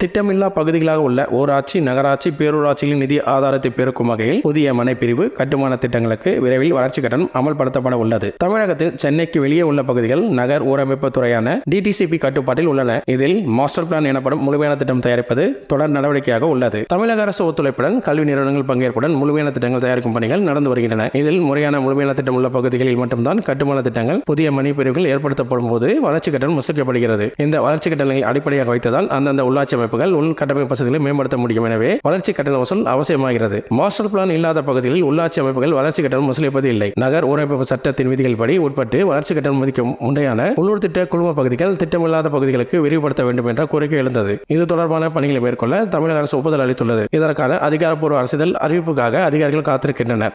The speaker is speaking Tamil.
திட்டமில்லா பகுதிகளாக உள்ள ஊராட்சி நகராட்சி பேரூராட்சிகளின் நிதி ஆதாரத்தை பெருக்கும் வகையில் புதிய மனைப்பிரிவு கட்டுமான திட்டங்களுக்கு விரைவில் வளர்ச்சி கட்டணம் அமல்படுத்தப்பட உள்ளது. தமிழகத்தில் சென்னைக்கு வெளியே உள்ள பகுதிகள் நகர் ஊரமைப்பு துறையான டிடிசிபி கட்டுப்பாட்டில் உள்ளன. இதில் மாஸ்டர் பிளான் எனப்படும் முழுமையான திட்டம் தயாரிப்பது தொடர் நடவடிக்கையாக உள்ளது. தமிழக அரசு ஒத்துழைப்புடன் கல்வி நிறுவனங்கள் பங்கேற்புடன் முழுமையான திட்டங்கள் தயாரிக்கும் பணிகள் நடந்து வருகின்றன. இதில் முறையான முழுமையான திட்டம் உள்ள பகுதிகளில் மட்டும்தான் கட்டுமான திட்டங்கள் புதிய மனைப்பிரிவுகள் ஏற்படுத்தப்படும் போது வளர்ச்சி கட்டணம் வசூலிக்கப்படுகிறது இந்த வளர்ச்சி கட்டணங்களை அடிப்படையாக வைத்ததால் அந்தந்த உள்ளாட்சி அமைப்புகள் உள்கட்டமைப்பு வசதிகளை மேம்படுத்த முடியும். எனவே வளர்ச்சி கட்டண வசூல் அவசியமாகிறது. மாஸ்டர் பிளான் இல்லாத பகுதிகளில் உள்ளாட்சி அமைப்புகள் வளர்ச்சி கட்டணம் வசூலிப்பது இல்லை. நகர் ஊரமைப்பு சட்டத்தின் விதிகள் படி உட்பட்டு வளர்ச்சி கட்டணம் மதிக்கும் முறையான உள்ளூர் திட்ட குழும பகுதிகள் திட்டமில்லாத பகுதிகளுக்கு விரிவுபடுத்த வேண்டும் என்ற கோரிக்கை எழுந்தது. இது தொடர்பான பணிகளை மேற்கொள்ள தமிழக அரசு ஒப்புதல் அளித்துள்ளது. இதற்கான அதிகாரப்பூர்வ அரசிதழ் அறிவிப்புக்காக அதிகாரிகள் காத்திருக்கின்றனர்.